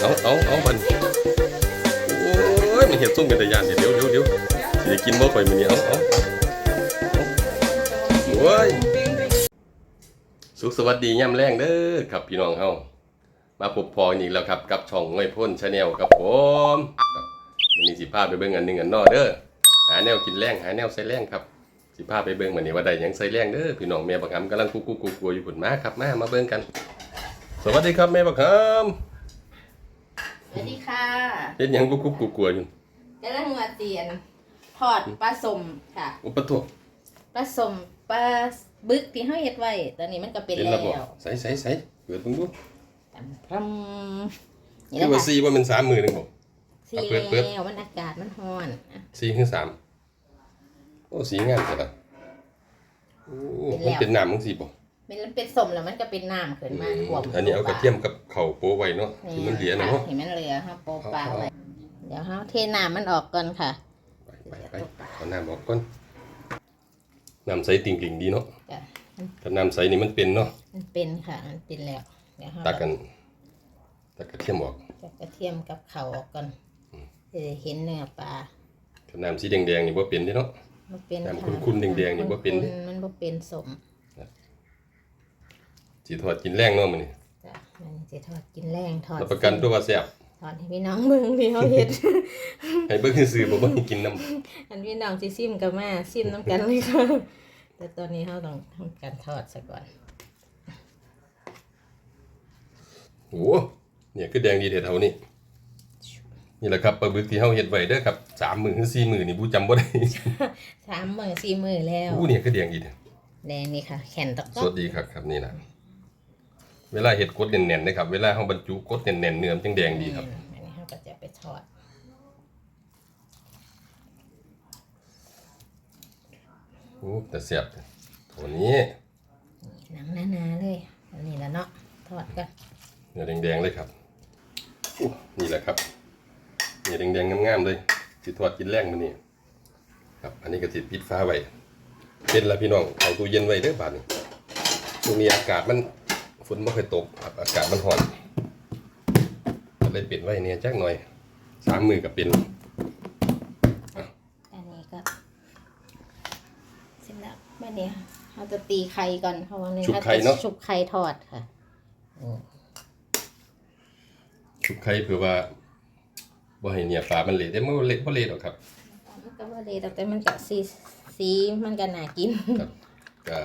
เอาเอาเอาบันโอ้ยมันเห็ดส้มกันแต่ยานเดี๋ยวเดี๋ยวเดี๋ยวเดี๋ยวสิได้กินบ่ข่อยมื้อนี้เอาเอาเอาโอ้ยสุขสวัสดียามแรงเด้อครับพี่น้องเฮามาพบพออีกแล้วครับกับช่องง่อยพ่นชาแนลครับผมครับวันนี้สิพาไปเบิ่งอันหนึ่งอันนอเด้อหาแนวกินแรงหาแนวใส่แรงครับสิพาไปเบิ่งมื้อนี้ว่าได้ยังใส่แรงเด้อพี่น้องแม่บักหำกำลังกุ๊กกุ๊กกัวอยู่พุ่นมาครับมามาเบิ่งกัน สวัสดีครับแม่บักหำ สวัสดีค่ะเฮ็ดหยังกุ๊กกุ๊กกัวๆอยู่กำลังมาเตียนทอดปลาสมค่ะอุปโทปลาสมปลาบึกที่เฮาเฮ็ดไว้ตอนนี้มันก็เป็นเป็นแล้ระบบวใส่ใส่ใส่เปิดเบิ่งดูพรัมนี่คืแหอละว่าค่ะซีว่ามันสามมือหนึงบ่สีเปิดเปิด แล้วมันอากาศมันร้อนอะ ซีคือสามโอ้สีงามจังล่ะโอ้มันเป็นน้ำจังซี่บ่เป็นเป็นสมแล้วมันก็เป็นน้ำขึ้นมาท่วมอันนี้เอากระเทียมกับข้าวโปะไว้เนาะที่มันเหลือนะค่ะเนาะเห็นมันเหลือค่ะโปะปลาไว้เดี๋ยวเฮาเทน้ำมันออกก่อนค่ะไปไปไปเอาน้ำออกก่อนน้ำใสติ่งๆดีเนาะจ้ะถ้าน้ำใสนี่มันเป็นเนาะมันเป็นค่ะมันเป็นแล้วเดี๋ยวเฮาตักกันตักกระเทียมออกจะกระเทียมกับเขาออกก่อนจะได้เห็นเนื้อปลาถ้าน้ำสีแดงๆนี่บ่เป็นเด้เนาะมันเป็นน้ำค่ะขุ่นๆแดงๆนี่บ่เป็นเด้มันบ่เป็นสม สิทอดกินแรงเนาะมื้อนี้จ้ะมันจะทอดกินแรงทอดรับประกันตัวว่าแซ่บทอดให้พี่น้องเบิ่งที่เขาเฮ็ด ให้เบิ่งซื่อๆบ่บ่ให้กินน้ำอันพี่น้องสิซิมกับมาซิมน้ำกันเลยค่ะ แต่ตอนนี้เขาต้องทำการทอดซะก่อน โอ้เนี่ยคือแดงดีเท่านี้นี่แหละครับปลาบึกที่เฮาเฮ็ดไว้เด้อครับสามหมื่นถึงสี่หมื่นนี่บูจำบ่ได้สามมือสี่มือแล้วอู้เนี่ยคือแดงดีเด้อแดงนี่ค่ะ แข็งตะสก๊อวัสดีครับครับนี่นะ เวลาเฮ็ดกดแน่นๆนะครับ เวลาเฮาบรรจุกดแน่นๆเนื้อมันจังแดงดีครับ อันนี้เขาก็จะไปทอดโอ้แต่แซ่บตัวนี้หนังหนาๆเลย อันนี้แล้วเนาะทอดกันเนื้อแดงๆเลยครับอู้นี่แหละครับเนื้อแดงๆงามๆเลยสิทอดกินแรงมื้อนี้ครับ อันนี้ก็สิปิดฟ้าไว้เป็นละพี่น้องเอาตู้เย็นไว้เด้อบาดนี้ช่วงนี้อากาศมัน ฝนบ่ค่อยตกครับอากาศมันร้อนก็เลยปิดไว้เนี่ยจักหน่อยสามมือก็เป็นอันนี้ก็เสร็จแล้วแม่นี้เราจะตีไข่ก่อนเพราะว่านี่ชุบเขาไข่จะเนาะชุบไข่ทอดค่ะอืมชุบไข่เพื่อว่าบ่ให้เนี่ยปลามันเละแต่มันบ่เละบ่เละหรอกครับมันก็ว่าเลยแต่มันก็สีสีมันก็น่ากินครับก็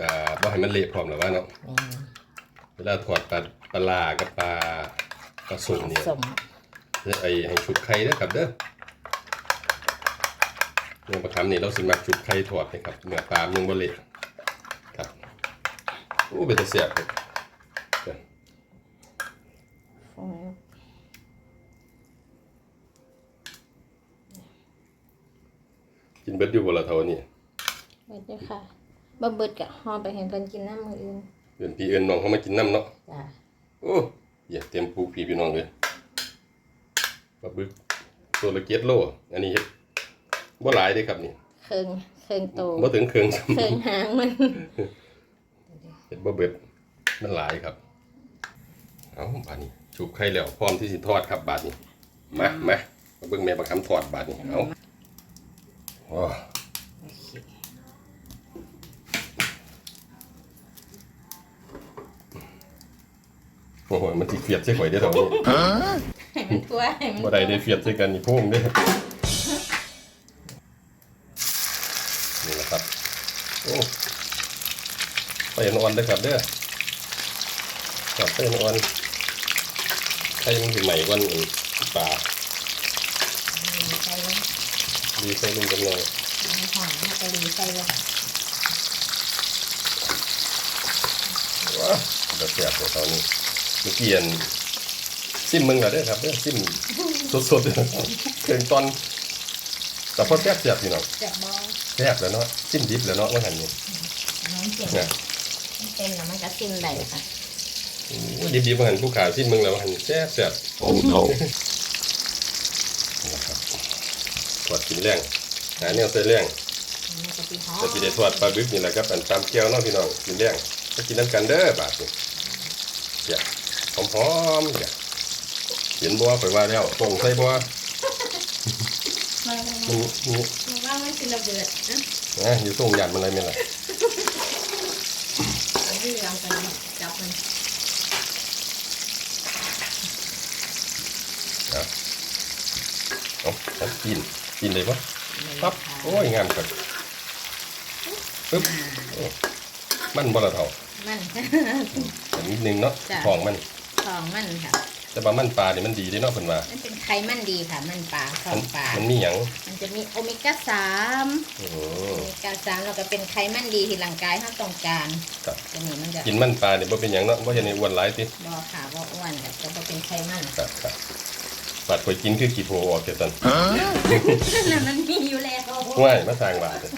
ก็บ่ให้มันเละพร้อมหรอกว่าเนาะอืมเวลาทอดปลาปลาลากับปลาปลาสุกเนี่ยสมไอ้ให้ชุบไข่เด้อครับเด้อเนื้อปลาคำนี่เราสิมักชุบไข่ทอดให้ครับเนื้อปลามันยังบ่เละครับโอ้เป็นตาแซ่บครับฟองกินเบิดอยู่บ่ละเท่านี้เบิดด้วยค่ะ บ่เบิดกะห่อไปเห็นเพิ่นกินน้ำมืออื่นเอิ้นพี่เอิ้นน้องเขามากินน้ำเนาะจ้ะโอ้อยากเตรียมปูพี่พี่น้องเลยปลาบึกตัวละเกียดโลอันนี้เฮ็ดบ่หลายเด้ครับนี่เครื่องเครื่องโตบ่ถึงเครื่องซ้ำเครื่องหางมันเฮ็ดบ่เบิดมันหลายครับเอาบาดนี้ชุบไข่แล้วพร้อมที่สิทอดครับบาดนี้มามามาเบิ่งแม่บักคำทอดบาดนี้เอาโอ้ โอ้โหมันสิเฟียดใส่ข่อยได้อเท่านี้ให้มันตัวให้มันบ่ได้ได้เฟียดใส่กันนี่พุ่งเด้อนี่แหละครับโอ้ไปอ่อนๆเด้อครับเด้อครับไปอ่อนๆไข่มันสิใหม่กว่าอันปลาใส่ลงดีใส่ลงกันหน่อยในหางมันก็ดีใส่ลงว้าเดี๋ยวแซ่บเลยตอนนี้ เมื่อกี้อันซิมมึงก็เด้อครับเด้อซิมสดๆเด้อเครื่องตอนแต่พอแซ่บแซ่บพี่น้องจะบองแซ่บแล้วเนาะซิมดิบแล้วเนาะว่าหั่นนี่น้องเจ็บเนี่ยมันเป็นแล้วมันก็ซิมได้ค่ะโอ้ดิบดิบๆว่าหั่นผู้ขาซิมมึงแล้วว่าหั่นแซ่บแซ่บ Oh no. นะครับทอดกินแรงหาแนวใส่แรงมันก็สิหอมจะสิได้ทอดปลาบึกนี่แหละครับอันตามแก้วเนาะพี่น้องกินแรงก็กินน้ำกันเด้อบาดนี่เสีย หอมๆเสียเห็นบัวข่อยว่าแล้วส่งใส่บัวมามันนี่ว่าไม่สิระเบิดนะนะอยู่ส่งยันมันอะไรไม่นล่ะเอาที่เราไปจับมันเอาเอาเอากินกินเลยปะปั๊บโอ้ยงามครับปึ๊บโอ้มันบ่ละเท่ามันแต่นิดนึงเนาะจ้ะทองมันข องมันค่ะ แต่ว่ามันปลาเนี่ยมันดีเด้เนาะเพิ่นว่ามันเป็นไขมันดีค่ะ มันปลาขอมังปลามันมีหยังมันจะมีโอเมก้าสามอืโอมเมก้าสามแล้วก็เป็นไขมันดีที่ร่างกายเราต้องการครับตัวนี้มันจะกินมันปลาเนี่ยบ่เป็นหยังเนาะบ่เห็นในอ้วนหลายติบอขาบออ้วนแต่ก็บ่เป็นไขมันครับครับบาดข่อยกินคือขี้โพออกแต่ซั่นนั่นมันมีอยู่แล้วง่ายมาสร้างบาดเด้อ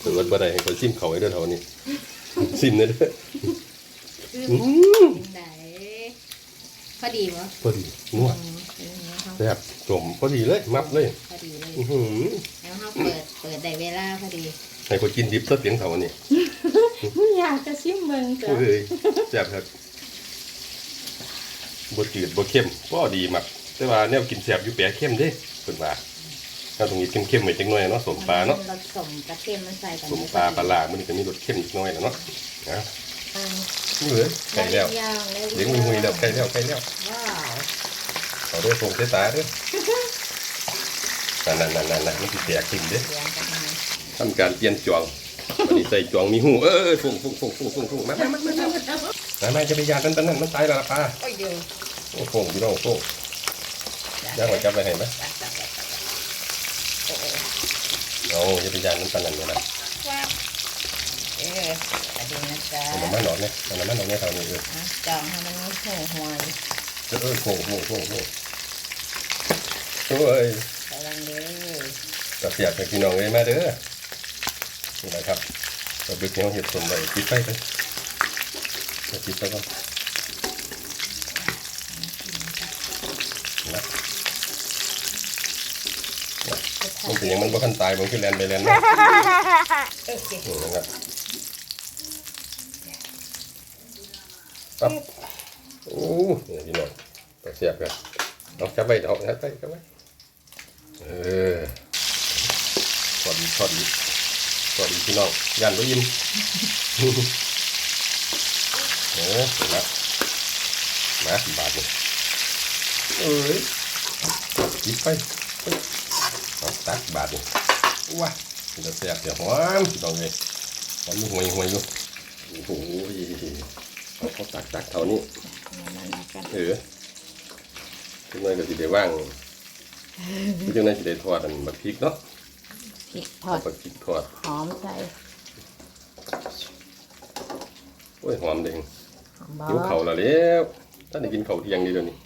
เปิดบ่ได้ให้ข่อยซิมเขาไว้เด้อเท่านี้ซิมเด้อ เด้ออืมไหนพอดีวะพอดีนัวแซ่บสมพอดีเลยมับเลยพอดีเลยอื้อหือแล้วเขาเปิดเปิดได้เวลาพอดีให้ข่อยกินดิบซะเสียงเขานี่อยากจะชิมเบิงจ้ะเฮ้ยแซ่บครับบ่จืดบ่เค็มพอดีมักแต่ว่าแนวกินแซ่บอยู่แปะเค็มเด้เพิ่นว่าเราต้องมีเค็มๆไว้จังหน่อยเนาะสมปลาเนาะรสสมกระเทียมมันใส่กันสมปลาปลาลามันก็มีรสเค็มนิดหน่อยนะเนาะนะอ่า นี่เลยไก่แล้วย่างแล้วเลี้ยงหุยๆแล้วไก่แล้วไก่แล้วว้าวเอาด้วยส่งใส่ตาด้อนั่นนั่นนั่นนั่นมันสิแตกขึ้นเด้อเลี้ยกันมาทำการเปลี่ยนจวงวันนี้ใส่จวงมีหูเออฟุ้งฟุ้งฟุ้งฟุ้งฟุ้งฟุ้งมามามามามามามาจะไปยาตันนั่นนั่นมันตายแล้วล่ะปลาโอ้ยเดี๋ยวโอ้ฟุ้งพี่น้องฟุ้งย่างไว้จับไว้ให้ไหมเอาจะไปยาตันตอนนั้นเลยนะ เอออันนี้นะจ๊ะเอาน้ำมันหนอกเนี่ยเอาน้ำมันหนอกเนี่ยเท่านี้เอออะจองให้มันหัวหัวเออเออฟุ้งฟุ้งฟุ้งฟุ้งโอ้ยกำลังเด้อกับเสียบให้พี่น้องเลยมาเด้อนี่แหละครับเราบึกเนี่ยเห็ดสมไว้ปิดไฟไปเอาปิดไฟก่อนนะมันเป็นหยังมันบ่ทันตายมันคือแลนไปแลนมาโอเคนี่นะครับ ปั๊บโอ้เนี่ยพี่น้องตักเสียบกันเอาจับไว้เอาจับไว้จับไว้เออทอดดีทอดดีทอดดีพี่น้องยันไว้ยิ้มเออเสร็จแล้วมาบาทนี่เอ้ยหยิบไปเอาตักบาทนี่ว้าเดี๋ยวเสียบเดี๋ยวหอมพี่น้องเลยหอมหวยหวยอยู่โอ้โห เอาเขาตักตักเท่านี้มันกันเออทุกหน่อยก็สิได้ว่างทุกจังไดสิได้ทอดอันบักพริกเนาะพริกทอดบักพริกทอดหอมใส่โอ้ยหอมเด้งหอมบอหิวเข่าวแล้วแล้วท่านได้กินเข่าวเที่ยงดีเดี๋ยวนี้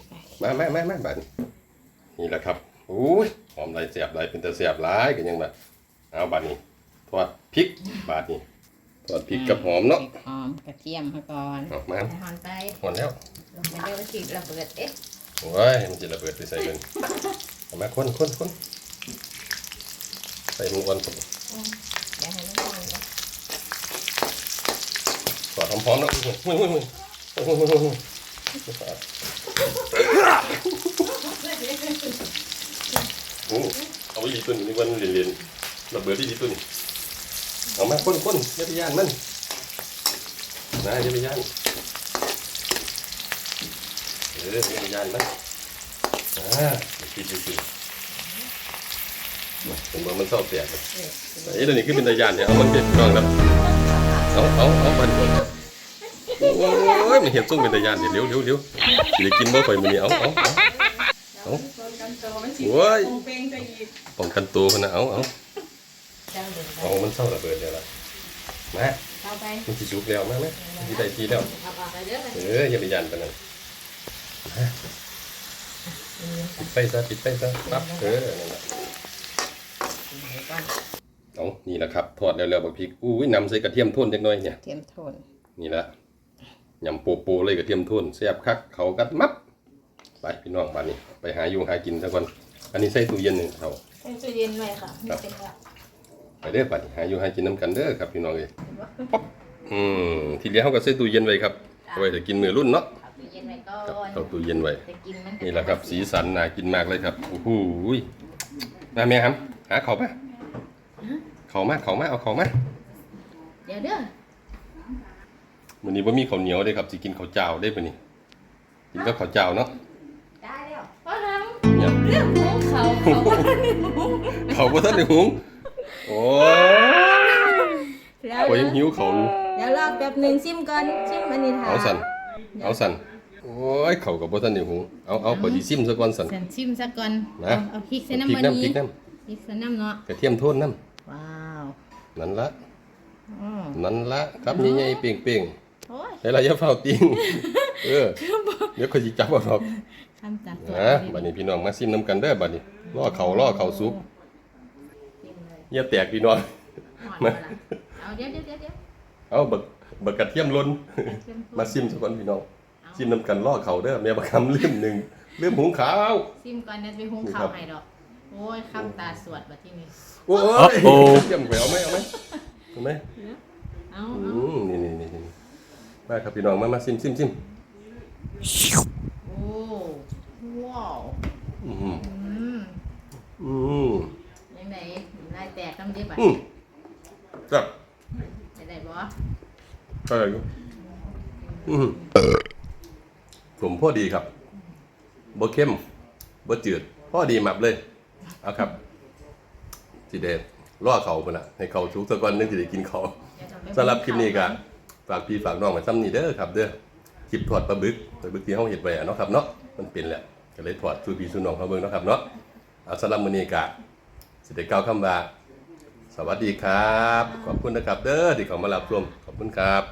มามามามาบาดนี้นี่แหละครับโอ้ยหอมไรเสียบไรเป็นแต่เสียบหลายกันยังแบบเอาบาดนี้ทอดพริกบาดนี้ ตอนพริกกับหอมเนาะหอมกระเทียมมาก่อนออกมาหอมไปหอมแล้วมันปเดี๋ยวสิระเบิดเอ๊ะโอ้ยมันจะระเบิดไปใส่เลยเอามาคนคนคนใส่หมูอ่อนผมเดี๋ยวให้มันก่อนก่อนหอมๆแล้วมึงมึงมึงมึงมึงมึงโอ้เอาไปยีตุนนี่วันเรียนระเบิดที่ยีตุนนี่ เอามาคนคนอย่าไปย่านมันนะอย่าไปย่านเอออย่าไปย่านมันอ่าดีดีดีเป็นว่ามันเศร้าเสียกันเออเอ้ยเดี๋ยวนี้คือเป็นตาย่านเนี่ยเอามันเป็นน้องครับเอาเอาเอาบันโอ้ยมันเห็นส่งเป็นตาย่านเดี๋ยวเร็วเร็วเร็วสิได้กินบ่ค่อยมื้อนี้เอาเอาเอาเอาคนกันโตมันสิโอ้ยคงเป้งจะอีกป้องกันตัวพุ่นนะเอาเอา เจ้าเดือดเอามันเศร้าระเบิดแล้วล่ะมาเข้าไปมันสิสุกแล้วมาไหมสิได้ทีแล้ว เอาออกไปเด้อเอออย่าไปย่านปานนั้นมาปิดไฟซะปิดไฟซะปั๊บเออนั่นแหละก่อนเอานี่แหละครับทอดแล้วแล้วบักพริกอุ้ยนำใส่กระเทียมโทนจักหน่อยเนี่ยเทียมโทนนี่ละยำโปโปเลยกับเทียมทุนแซ่บคักเขากัดมับไปพี่น้องบ้านนี้ ไปหาอยู่หากินซะก่อนอันนี้ใส่ตู้เย็นหนึ่งเขาใส่ตู้เย็นไว้ค่ะไม่เป็นไร ไปเด้อบ้านนี้หาอยู่หากินน้ำกันเด้อครับพี่น้องเอ้ยป๊อบอืมทีเดียวเขาก็ใส่ตู้เย็นไว้ครับเอาไว้จะกินมือรุ่นเนาะเอาตู้เย็ย็นไว้ก่อครับนเข้าตู้เย็นไว้จะกินมันนี่แหละครับ สีสันน่ากินมากเลยครับโอ้โหยมาแม่ครับหาเขามาเขามาเขามาเอาเขามาเดี๋ยวเด้อวันนี้ว่ามีข้าวเหนียวเลยครับสิกินข้าวเจ้าได้ปะนี่กินกับข้าวเจ้าเนาะได้แล้วพ่อทเนี่ยำเรื่องของเขาเขาว่าไม่รู้เขาก็ท่านในหุง โอ้ยโอ้ยยังหิวเขาอยู่เดี๋ยวรอแป๊บหนึ่งชิมก่อนชิมอันนี้ทาเอาสั่นเอาสั่นโอ้ยเขากับบ่ท่านในหุงเอาเอาขอดีซิมซะก่อนสั่น สันชิมซะก่อนนะ เอาเอาพริกใส่พน้ำริกมันน้ำพรินี้กน้พริกใส่น้ำเนาะำกระเทียมโทษน้ว้าวำนั่นละอืมนั่นละครับใหญ่ๆเป่งโอ้ยๆเวลาอย่าเฝ้าติงเออเดี๋ยวเขาสิจับเอาดอกทำจากตัวนะบัดนี้พี่น้องมาซิมน้ำกันเด้อบัดนี้ล่อเขาล่อเขาซุปชิมเลย อย่าแตกพี่น้องหอมมาละเอาเดี๋ยวเดี๋ยวเดี๋ยวเดี๋ยวเอาบักบักกระเทียมล้นเค็มข้นมาซิมซะก่อนพี่น้องเอาซิมน้ำกันล่อเขาเด้อแม่บักคำลืมหนึ่งลืมหุงข้าว ซิมก่อนเดี๋ยวไปหุงนี่ข้าครัวบให้ดอก โอ้ยคำตาสวดแบบที่นี่โอ้ยโอ้โหเทียมแหววไหมเอาไหมเอาไหมเอาอืเอามนี่นี่นี่นี่มาครับพี่น้องมามาซิมซิมซิมโอ้ว้าว อืม อืม อืม ยังไงลาย แตกน้ำดิบอะอืมครับจะได้บ่ใช่ครับอืมผมพอดีครับบ่เข้มบ่จืดพอดีหมับเลยเอาครับสิเดชล่อเขาพุ่นน่ะให้เขาชุกซะก่อนนึงสิได้กินเขาเดี๋ยวจะไปสำหรับคลิปนี้ก็ฝากพี่ฝากน้องไว้ซ้ำนี้เด้อครับ เด้อคลิปถอดปลาบึกปลาบึกที่เฮาเฮ็ดไว้อะเนาะครับเนาะมันเป็นแหละก็เลยถอดสู่พี่สู่น้องเขาเบิ่งเนาะครับเนาะเอาสำหรับมื้อนี้ก็สิได้กล่าวคำว่า สวัสดีครับ ขอบคุณนะครับเด้อที่เขามารับชมขอบคุณครับ